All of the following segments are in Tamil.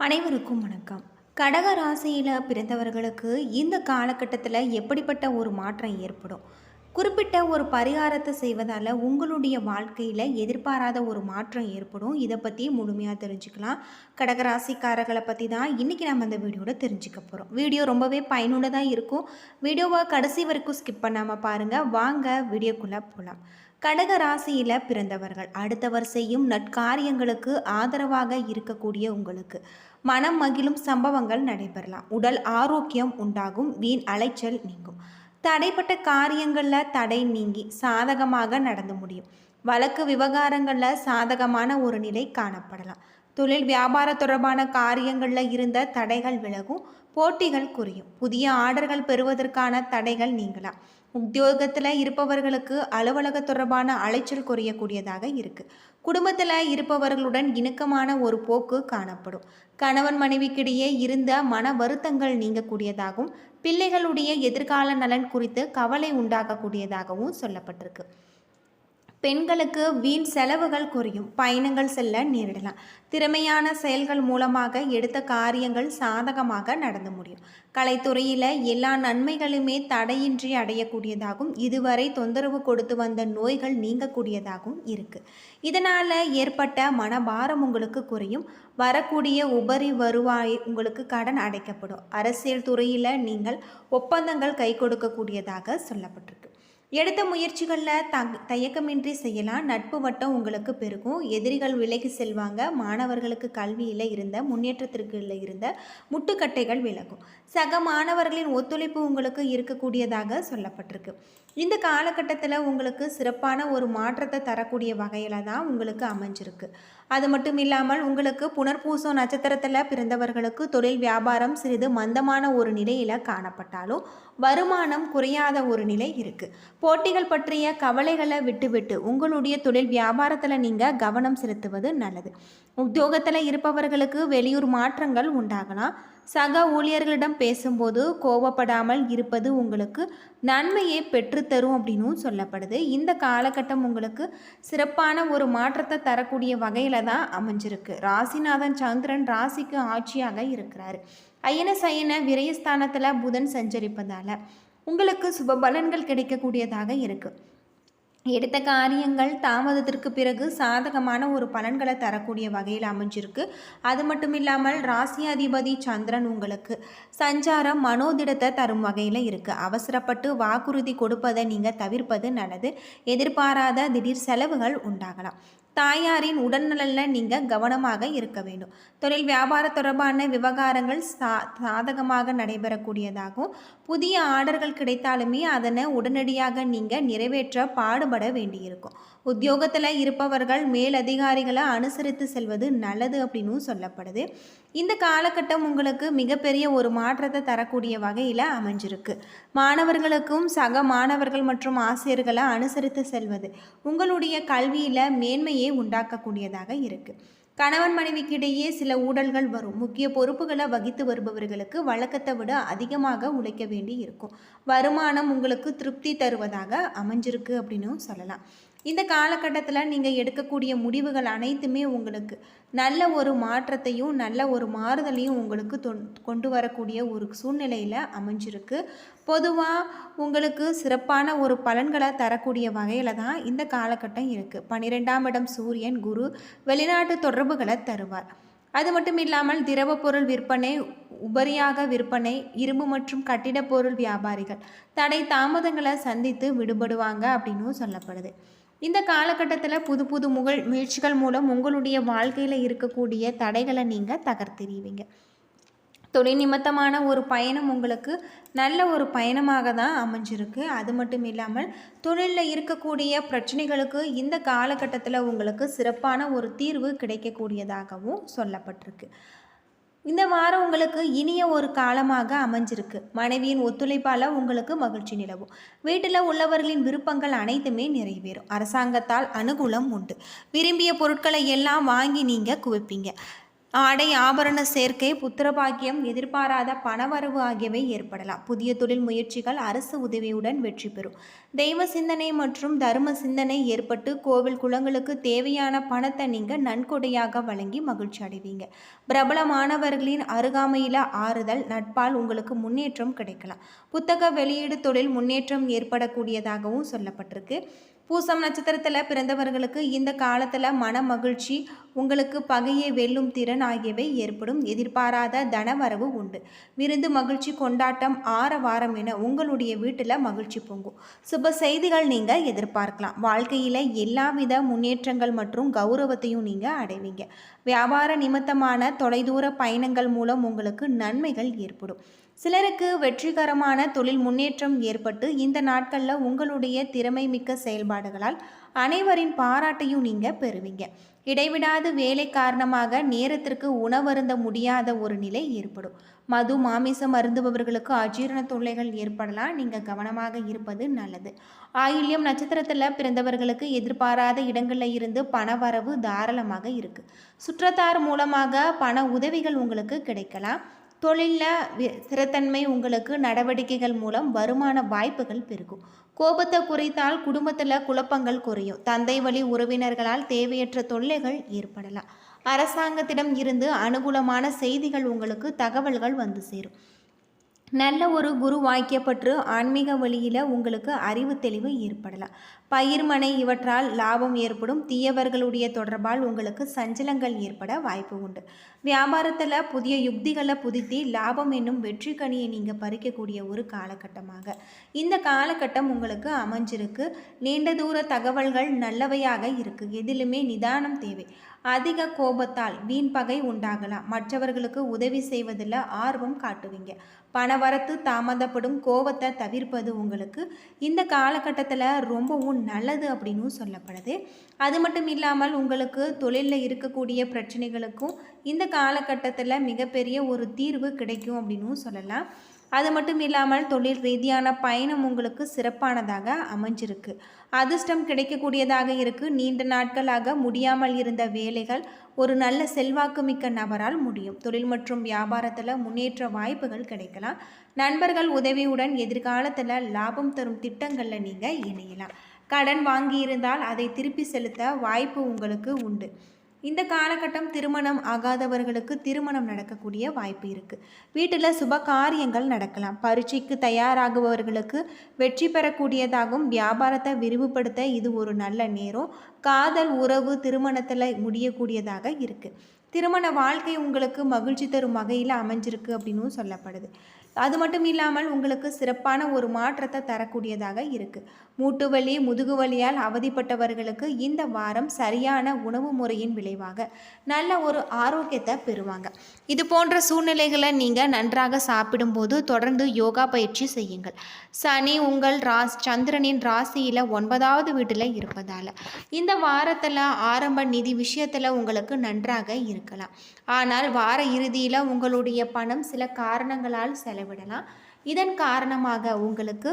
அனைவருக்கும் வணக்கம். கடக ராசியில் பிறந்தவர்களுக்கு இந்த காலகட்டத்தில் எப்படிப்பட்ட ஒரு மாற்றம் ஏற்படும்? குறிப்பிட்ட ஒரு பரிகாரத்தை செய்வதால் உங்களுடைய வாழ்க்கையில் எதிர்பாராத ஒரு மாற்றம் ஏற்படும். இதை பற்றி முழுமையாக தெரிஞ்சுக்கலாம். கடகராசிக்காரர்களை பற்றி தான் இன்றைக்கி நம்ம அந்த வீடியோவில் தெரிஞ்சுக்க போகிறோம் வீடியோ ரொம்பவே பயனுள்ளதாக இருக்கும். வீடியோவை கடைசி வரைக்கும் ஸ்கிப் பண்ணாமல் பாருங்கள் வாங்க வீடியோக்குள்ளே போகலாம் கடக ராசியில் பிறந்தவர்கள் அடுத்தவர் செய்யும் நற்காரியங்களுக்கு ஆதரவாக இருக்கக்கூடிய உங்களுக்கு மனம் மகிழும் சம்பவங்கள் நடைபெறலாம். உடல் ஆரோக்கியம் உண்டாகும். வீண் அலைச்சல் நீங்கும். தடைப்பட்ட காரியங்களில் தடை நீங்கி சாதகமாக நடந்து முடியும். வழக்கு விவகாரங்களில் சாதகமான ஒரு நிலை காணப்படலாம். தொழில் வியாபார தொடர்பான காரியங்களில் இருந்த தடைகள் விலகும் போட்டிகள் குறையும். புதிய ஆர்டர்கள் பெறுவதற்கான தடைகள் நீங்கலாம். உத்தியோகத்தில் இருப்பவர்களுக்கு அலுவலக தொடர்பான அலைச்சல் குறையக்கூடியதாக இருக்குது குடும்பத்தில் இருப்பவர்களுடன் இணக்கமான ஒரு போக்கு காணப்படும். கணவன் மனைவிக்கிடையே இருந்த மன வருத்தங்கள் நீங்கக்கூடியதாகவும் பிள்ளைகளுடைய எதிர்கால நலன் குறித்து கவலை உண்டாகக்கூடியதாகவும் சொல்லப்பட்டிருக்கு. பெண்களுக்கு வீண் செலவுகள் குறையும். பயணங்கள் செல்ல நேரிடலாம். திறமையான செயல்கள் மூலமாக எடுத்த காரியங்கள் சாதகமாக நடந்து முடியும். கலைத்துறையில் எல்லா நன்மைகளுமே தடையின்றி அடையக்கூடியதாகவும் இதுவரை தொந்தரவு கொடுத்து வந்த நோய்கள் நீங்கக்கூடியதாகவும் இருக்குது இதனால் ஏற்பட்ட மனபாரம் உங்களுக்கு குறையும். வரக்கூடிய உபரி வருவாய் உங்களுக்கு கடன் அடைக்கப்படும். அரசியல் துறையில் நீங்கள் ஒப்பந்தங்கள் கை கொடுக்கக்கூடியதாக சொல்லப்பட்டிருக்கு. எடுத்த முயற்சிகளில் த தயக்கமின்றி செய்யலாம். நட்பு வட்டம் உங்களுக்கு பெருகும். எதிரிகள் விலகி செல்வாங்க. மாணவர்களுக்கு கல்வியில் இருந்த முன்னேற்றத்திற்கு இருந்த முட்டுக்கட்டைகள் விலகும். சக மாணவர்களின் ஒத்துழைப்பு உங்களுக்கு இருக்கக்கூடியதாக சொல்லப்பட்டிருக்கு. இந்த காலகட்டத்தில் உங்களுக்கு சிறப்பான ஒரு மாற்றத்தை தரக்கூடிய வகையில் தான் உங்களுக்கு அமைஞ்சிருக்கு. அது மட்டும் இல்லாமல் உங்களுக்கு புனர்பூசம் நட்சத்திரத்தில் பிறந்தவர்களுக்கு தொழில் வியாபாரம் சிறிது மந்தமான ஒரு நிலையில் காணப்பட்டாலும் வருமானம் குறையாத ஒரு நிலை இருக்குது போட்டிகள் பற்றிய கவலைகளை விட்டுவிட்டு உங்களுடைய தொழில் வியாபாரத்தில் நீங்கள் கவனம் செலுத்துவது நல்லது. உத்தியோகத்தில் இருப்பவர்களுக்கு வெளியூர் மாற்றங்கள் உண்டாகலாம். சக ஊழியர்களிடம் பேசும்போது கோபப்படாமல் இருப்பது உங்களுக்கு நன்மையை பெற்றுத்தரும் அப்படின்னும் சொல்லப்படுது. இந்த காலகட்டம் உங்களுக்கு சிறப்பான ஒரு மாற்றத்தை தரக்கூடிய வகையில் தான் அமைஞ்சிருக்கு. ராசிநாதன் சந்திரன் ராசிக்கு ஆட்சியாக இருக்கிறார். அயன சயன விரயஸ்தானத்தில் புதன் சஞ்சரிப்பதால் உங்களுக்கு சுப பலன்கள் கிடைக்கக்கூடியதாக இருக்குது எடுத்த காரியங்கள் தாமதத்திற்கு பிறகு சாதகமான ஒரு பலன்களை தரக்கூடிய வகையில் அமைஞ்சிருக்கு. அது மட்டும் இல்லாமல் ராசியாதிபதி சந்திரன் உங்களுக்கு சஞ்சாரம் மனோதிடத்தை தரும் வகையில் இருக்குது அவசரப்பட்டு வாக்குறுதி கொடுப்பதை நீங்கள் தவிர்ப்பது நல்லது. எதிர்பாராத திடீர் செலவுகள் உண்டாகலாம். தாயாரின் உடல்நலனில் நீங்கள் கவனமாக இருக்க வேண்டும். தொழில் வியாபார தொடர்பான விவகாரங்கள் சா சாதகமாக நடைபெறக்கூடியதாகும் புதிய ஆர்டர்கள் கிடைத்தாலுமே அதனை உடனடியாக நீங்கள் நிறைவேற்ற பாடுபட வேண்டியிருக்கும். உத்தியோகத்தில் இருப்பவர்கள் மேலதிகாரிகளை அனுசரித்து செல்வது நல்லது அப்படின்னு சொல்லப்படுது. இந்த காலகட்டம் உங்களுக்கு மிகப்பெரிய ஒரு மாற்றத்தை தரக்கூடிய வகையில் அமைஞ்சிருக்கு. மாணவர்களுக்கும் சக மாணவர்கள் மற்றும் ஆசிரியர்களை அனுசரித்து செல்வது உங்களுடைய கல்வியில் மேன்மையை உண்டாக்கக்கூடியதாக இருக்குது கணவன் மனைவிக்கிடையே சில ஊழல்கள் வரும். முக்கிய பொறுப்புகளை வகித்து வருபவர்களுக்கு வழக்கத்தை விட அதிகமாக உழைக்க வேண்டி இருக்கும். வருமானம் உங்களுக்கு திருப்தி தருவதாக அமைஞ்சிருக்கு அப்படின்னு சொல்லலாம். இந்த காலகட்டத்தில் நீங்கள் எடுக்கக்கூடிய முடிவுகள் அனைத்துமே உங்களுக்கு நல்ல ஒரு மாற்றத்தையும் நல்ல ஒரு மாறுதலையும் உங்களுக்கு கொண்டு வரக்கூடிய ஒரு சூழ்நிலையில் அமைஞ்சிருக்கு. பொதுவாக உங்களுக்கு சிறப்பான ஒரு பலன்களை தரக்கூடிய வகையில் தான் இந்த காலகட்டம் இருக்குது பன்னிரெண்டாம் இடம் சூரியன் குரு வெளிநாட்டு தொடர்புகளை தருவார். அது மட்டும் இல்லாமல் திரவ பொருள் விற்பனை உபரியாக விற்பனை இரும்பு மற்றும் கட்டிடப் பொருள் வியாபாரிகள் தடை தாமதங்களை சந்தித்து விடுபடுவாங்க அப்படின்னும் சொல்லப்படுது. இந்த காலகட்டத்தில் புது புது முகழ் முயற்சிகள் மூலம் உங்களுடைய வாழ்க்கையில் இருக்கக்கூடிய தடைகளை நீங்கள் தகர்த்தெறிவீங்க. தொழில் நிமித்தமான ஒரு பயணம் உங்களுக்கு நல்ல ஒரு பயணமாக தான் அமைஞ்சிருக்கு. அது மட்டும் இல்லாமல் தொழிலில் இருக்கக்கூடிய பிரச்சனைகளுக்கு இந்த காலகட்டத்தில் உங்களுக்கு சிறப்பான ஒரு தீர்வு கிடைக்கக்கூடியதாகவும் சொல்லப்பட்டிருக்கு. இந்த வாரம் உங்களுக்கு இனிய ஒரு காலமாக அமைஞ்சிருக்கு. மனைவியின் ஒத்துழைப்பால் உங்களுக்கு மகிழ்ச்சி நிலவும். வீட்டில் உள்ளவர்களின் விருப்பங்கள் அனைத்துமே நிறைவேறும். அரசாங்கத்தால் அனுகூலம் உண்டு. விரும்பிய பொருட்களை எல்லாம் வாங்கி நீங்கள் குவிப்பீங்க. ஆடை ஆபரண சேர்க்கை புத்திரபாக்கியம் எதிர்பாராத பணவரவு ஆகியவை ஏற்படலாம். புதிய தொழில் முயற்சிகள் அரசு உதவியுடன் வெற்றி பெறும். தெய்வ சிந்தனை மற்றும் தர்ம சிந்தனை ஏற்பட்டு கோவில் குளங்களுக்கு தேவையான பணத்தை நீங்கள் நன்கொடையாக வழங்கி மகிழ்ச்சி அடைவீங்க. பிரபலமானவர்களின் அருகாமையில் ஆறுதல் நட்பால் உங்களுக்கு முன்னேற்றம் கிடைக்கலாம். புத்தக வெளியீடு தொழில் முன்னேற்றம் ஏற்படக்கூடியதாகவும் சொல்லப்பட்டிருக்கு. பூசம் நட்சத்திரத்தில் பிறந்தவர்களுக்கு இந்த காலத்தில் மன மகிழ்ச்சி உங்களுக்கு பகையை வெல்லும் திறன் ஆகியவை ஏற்படும். எதிர்பாராத தனவரவு உண்டு. விருந்து மகிழ்ச்சி கொண்டாட்டம் ஆற வாரம் என உங்களுடைய வீட்டில் மகிழ்ச்சி பொங்கும். சுப செய்திகள் நீங்கள் எதிர்பார்க்கலாம். வாழ்க்கையில் எல்லாவித முன்னேற்றங்கள் மற்றும் கௌரவத்தையும் நீங்கள் அடைவீங்க. வியாபார நிமித்தமான தொலைதூர பயணங்கள் மூலம் உங்களுக்கு நன்மைகள் ஏற்படும். சிலருக்கு வெற்றிகரமான தொழில் முன்னேற்றம் ஏற்பட்டு இந்த நாட்களில் உங்களுடைய திறமை மிக்க செயல்பாடுகளால் அனைவரின் பாராட்டையும் நீங்கள் பெறுவீங்க. இடைவிடாது வேலை காரணமாக நேரத்திற்கு உணவருந்த முடியாத ஒரு நிலை ஏற்படும். மது மாமிசம் அருந்துபவர்களுக்கு அஜீரண தொல்லைகள் ஏற்படலாம். நீங்கள் கவனமாக இருப்பது நல்லது. ஆயில்யம் நட்சத்திரத்தில் பிறந்தவர்களுக்கு எதிர்பாராத இடங்களில் இருந்து பண வரவு தாராளமாக இருக்குது சுற்றத்தார் மூலமாக பண உதவிகள் உங்களுக்கு கிடைக்கலாம். தொழிலில் ஸ்திரத்தன்மை உங்களுக்கு நடவடிக்கைகள் மூலம் வருமான வாய்ப்புகள் பெருகும். கோபத்தை குறைத்தால் குடும்பத்தில் குழப்பங்கள் குறையும். தந்தை வழி உறவினர்களால் தேவையற்ற தொல்லைகள் ஏற்படலாம். அரசாங்கத்திடம் இருந்து அனுகூலமான செய்திகள் உங்களுக்கு தகவல்கள் வந்து சேரும். நல்ல ஒரு குரு வாய்க்கப்பட்டு ஆன்மீக வழியில் உங்களுக்கு அறிவு தெளிவு ஏற்படலாம். பயிர்மனை இவற்றால் லாபம் ஏற்படும். தீயவர்களுடைய தொடர்பால் உங்களுக்கு சஞ்சலங்கள் ஏற்பட வாய்ப்பு உண்டு. வியாபாரத்தில் புதிய யுக்திகளை புதுத்தி லாபம் என்னும் வெற்றி கனியை நீங்கள் பறிக்கக்கூடிய ஒரு காலகட்டமாக. இந்த காலகட்டம் உங்களுக்கு அமைஞ்சிருக்கு. நீண்ட தூர தகவல்கள் நல்லவையாக இருக்குது எதிலுமே நிதானம் தேவை. அதிக கோபத்தால் வீண் பகை உண்டாகலாம். மற்றவர்களுக்கு உதவி செய்வதில் ஆர்வம் காட்டுவீங்க. பணவரத்து தாமதப்படும் கோபத்தை தவிர்ப்பது உங்களுக்கு இந்த காலகட்டத்தில் ரொம்பவும் நல்லது அப்படின்னு சொல்லப்படுது. அது மட்டும் இல்லாமல் உங்களுக்கு தொழிலில் இருக்கக்கூடிய பிரச்சனைகளுக்கும் இந்த காலகட்டத்தில் மிகப்பெரிய ஒரு தீர்வு கிடைக்கும் அப்படின்னு சொல்லலாம். அது மட்டும் இல்லாமல் தொழில் ரீதியான பயணம் உங்களுக்கு சிறப்பானதாக அமைஞ்சிருக்கு. அதிர்ஷ்டம் கிடைக்கக்கூடியதாக இருக்குது நீண்ட நாட்களாக முடியாமல் இருந்த வேலைகள் ஒரு நல்ல செல்வாக்கு மிக்க நபரால் முடியும். தொழில் மற்றும் வியாபாரத்தில் முன்னேற்ற வாய்ப்புகள் கிடைக்கலாம். நண்பர்கள் உதவியுடன் எதிர்காலத்தில் லாபம் தரும் திட்டங்களில் நீங்கள் இணையலாம். கடன் வாங்கியிருந்தால் அதை திருப்பி செலுத்த வாய்ப்பு உங்களுக்கு உண்டு. இந்த காலகட்டம் திருமணம் ஆகாதவர்களுக்கு திருமணம் நடக்கக்கூடிய வாய்ப்பு இருக்குது வீட்டில் சுப காரியங்கள் நடக்கலாம். பரீட்சைக்கு தயாராகுபவர்களுக்கு வெற்றி பெறக்கூடியதாகவும் வியாபாரத்தை விரிவுபடுத்த இது ஒரு நல்ல நேரம். காதல் உறவு திருமணத்தில் முடியக்கூடியதாக இருக்குது திருமண வாழ்க்கை உங்களுக்கு மகிழ்ச்சி தரும் வகையில் அமைஞ்சிருக்கு அப்படின்னும் சொல்லப்படுது. அது மட்டும் இல்லாமல் உங்களுக்கு சிறப்பான ஒரு மாற்றத்தை தரக்கூடியதாக இருக்குது மூட்டு வலி முதுகு வலியால் அவதிப்பட்டவர்களுக்கு இந்த வாரம் சரியான உணவு முறையின் விளைவாக நல்ல ஒரு ஆரோக்கியத்தை பெறுவாங்க. இது போன்ற சூழ்நிலைகளை நீங்கள் நன்றாக சாப்பிடும்போது தொடர்ந்து யோகா பயிற்சி செய்யுங்கள். சனி உங்கள் ராஸ் சந்திரனின் ராசியில் ஒன்பதாவது வீட்டில் இருப்பதால் இந்த வாரத்தில் ஆரம்ப நிதி விஷயத்தில் உங்களுக்கு நன்றாக இருக்கலாம். ஆனால் வார இறுதியில் உங்களுடைய பணம் சில காரணங்களால் செலவிடலாம் இதன் காரணமாக உங்களுக்கு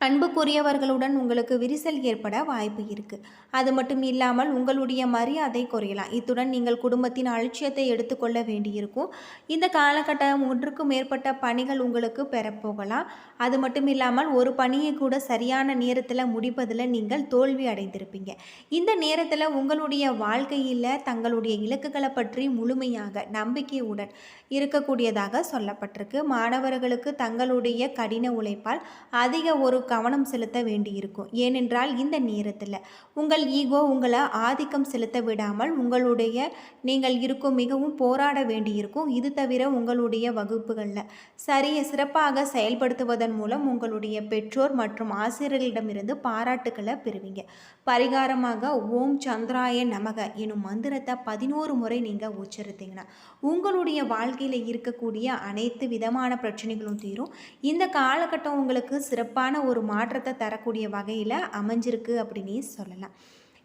அன்புக்குரியவர்களுடன் உங்களுக்கு விரிசல் ஏற்பட வாய்ப்பு இருக்குது அது மட்டும் இல்லாமல் உங்களுடைய மரியாதை குறையலாம். இத்துடன் நீங்கள் குடும்பத்தின் அலட்சியத்தை எடுத்துக்கொள்ள வேண்டியிருக்கும். இந்த காலகட்டம் ஒன்றுக்கும் மேற்பட்ட பணிகள் உங்களுக்கு பெறப்போகலாம். அது மட்டும் இல்லாமல் ஒரு பணியை கூட சரியான நேரத்தில் முடிப்பதில் நீங்கள் தோல்வி அடைந்திருப்பீங்க. இந்த நேரத்தில் உங்களுடைய வாழ்க்கையில் தங்களுடைய இலக்குகளை பற்றி முழுமையாக நம்பிக்கையுடன் இருக்கக்கூடியதாக சொல்லப்பட்டிருக்கு. மாணவர்களுக்கு தங்களுடைய கடின உழைப்பால் அதிக ஒரு கவனம் செலுத்த வேண்டியிருக்கும். ஏனென்றால் இந்த நேரத்தில் உங்கள் ஈகோ உங்களை ஆதிக்கம் செலுத்த விடாமல் உங்களுடைய நீங்கள் இருக்கும் மிகவும் போராட வேண்டியிருக்கும். இது தவிர உங்களுடைய வகுப்புகளில் சரிய சிறப்பாக செயல்படுத்துவதன் மூலம் உங்களுடைய பெற்றோர் மற்றும் ஆசிரியர்களிடமிருந்து பாராட்டுக்களை பெறுவீங்க. பரிகாரமாக ஓம் சந்திராய நமக எனும் மந்திரத்தை பதினோரு முறை நீங்கள் உச்சரித்தீங்கன்னா உங்களுடைய வாழ்க்கையில் இருக்கக்கூடிய அனைத்து விதமான பிரச்சனைகளும் தீரும். இந்த காலகட்டம் உங்களுக்கு சிறப்பான ஒரு மாற்றத்தை தரக்கூடிய வகையில் அமைஞ்சிருக்கு அப்படின்னு சொல்லலாம்.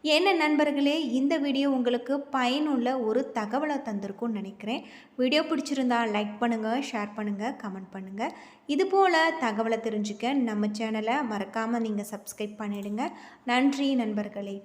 என்ன நண்பர்களே இந்த வீடியோ உங்களுக்கு பயனுள்ள ஒரு தகவலை தந்திருக்கும்னு நினைக்கிறேன். வீடியோ பிடிச்சிருந்தா லைக் பண்ணுங்கள் ஷேர் பண்ணுங்கள் கமெண்ட் பண்ணுங்கள் இது போல் தகவலை தெரிஞ்சுக்க நம்ம சேனலை மறக்காமல் நீங்கள் சப்ஸ்கிரைப் பண்ணிவிடுங்க நன்றி நண்பர்களே.